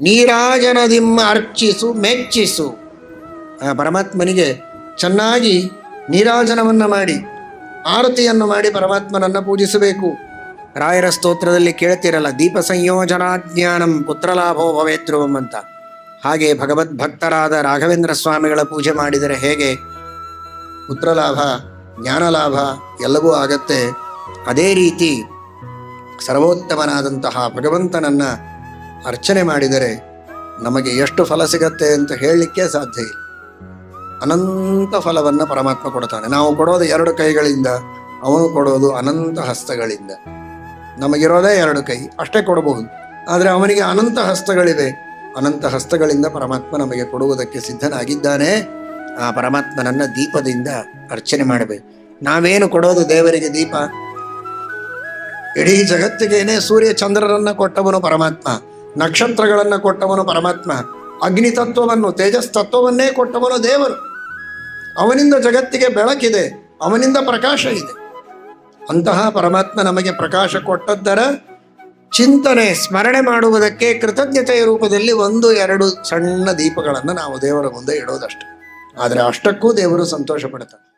ನೀರಾಜನದಿಮ್ಮ ಅರ್ಚಿಸು, ಮೆಚ್ಚಿಸು. ಆ ಪರಮಾತ್ಮನಿಗೆ ಚೆನ್ನಾಗಿ ನೀರಾಜನವನ್ನು ಮಾಡಿ, ಆರತಿಯನ್ನು ಮಾಡಿ ಪರಮಾತ್ಮನನ್ನು ಪೂಜಿಸಬೇಕು. ರಾಯರ ಸ್ತೋತ್ರದಲ್ಲಿ ಕೇಳ್ತಿರಲ್ಲ, ದೀಪ ಸಂಯೋಜನಾ ಜ್ಞಾನಂ ಪುತ್ರಲಾಭೋ ಭವೇತ್ರುವಂ ಅಂತ. ಹಾಗೆ ಭಗವದ್ ಭಕ್ತರಾದ ರಾಘವೇಂದ್ರ ಸ್ವಾಮಿಗಳ ಪೂಜೆ ಮಾಡಿದರೆ ಹೇಗೆ? ಪುತ್ರಲಾಭ, ಜ್ಞಾನಲಾಭ ಎಲ್ಲವೂ ಆಗತ್ತೆ. ಅದೇ ರೀತಿ ಸರ್ವೋತ್ತಮನಾದಂತಹ ಭಗವಂತನನ್ನ ಅರ್ಚನೆ ಮಾಡಿದರೆ ನಮಗೆ ಎಷ್ಟು ಫಲ ಸಿಗತ್ತೆ ಅಂತ ಹೇಳಲಿಕ್ಕೆ ಸಾಧ್ಯ ಇಲ್ಲ. ಅನಂತ ಫಲವನ್ನು ಪರಮಾತ್ಮ ಕೊಡ್ತಾನೆ. ನಾವು ಕೊಡೋದು ಎರಡು ಕೈಗಳಿಂದ, ಅವನು ಕೊಡೋದು ಅನಂತ ಹಸ್ತಗಳಿಂದ. ನಮಗಿರೋದೇ ಎರಡು ಕೈ, ಅಷ್ಟೇ ಕೊಡಬಹುದು. ಆದರೆ ಅವನಿಗೆ ಅನಂತ ಹಸ್ತಗಳಿವೆ. ಅನಂತ ಹಸ್ತಗಳಿಂದ ಪರಮಾತ್ಮ ನಮಗೆ ಕೊಡುವುದಕ್ಕೆ ಸಿದ್ಧನಾಗಿದ್ದಾನೆ. ಆ ಪರಮಾತ್ಮನನ್ನ ದೀಪದಿಂದ ಅರ್ಚನೆ ಮಾಡಬೇಕು. ನಾವೇನು ಕೊಡೋದು ದೇವರಿಗೆ ದೀಪ? ಇಡೀ ಜಗತ್ತಿಗೇನೆ ಸೂರ್ಯ ಚಂದ್ರರನ್ನ ಕೊಟ್ಟವನು ಪರಮಾತ್ಮ. ನಕ್ಷತ್ರಗಳನ್ನ ಕೊಟ್ಟವನು ಪರಮಾತ್ಮ, ಅಗ್ನಿ ತತ್ವವನ್ನು, ತೇಜಸ್ ತತ್ವವನ್ನೇ ಕೊಟ್ಟವನು ದೇವರು. ಅವನಿಂದ ಜಗತ್ತಿಗೆ ಬೆಳಕಿದೆ, ಅವನಿಂದ ಪ್ರಕಾಶ ಇದೆ. ಅಂತಹ ಪರಮಾತ್ಮ ನಮಗೆ ಪ್ರಕಾಶ ಕೊಟ್ಟದ್ದರ ಚಿಂತನೆ, ಸ್ಮರಣೆ ಮಾಡುವುದಕ್ಕೆ ಕೃತಜ್ಞತೆಯ ರೂಪದಲ್ಲಿ ಒಂದು, ಎರಡು ಸಣ್ಣ ದೀಪಗಳನ್ನು ನಾವು ದೇವರ ಮುಂದೆ ಇಡೋದಷ್ಟೆ. ಆದರೆ ಅಷ್ಟಕ್ಕೂ ದೇವರು ಸಂತೋಷ ಪಡ್ತಾನೆ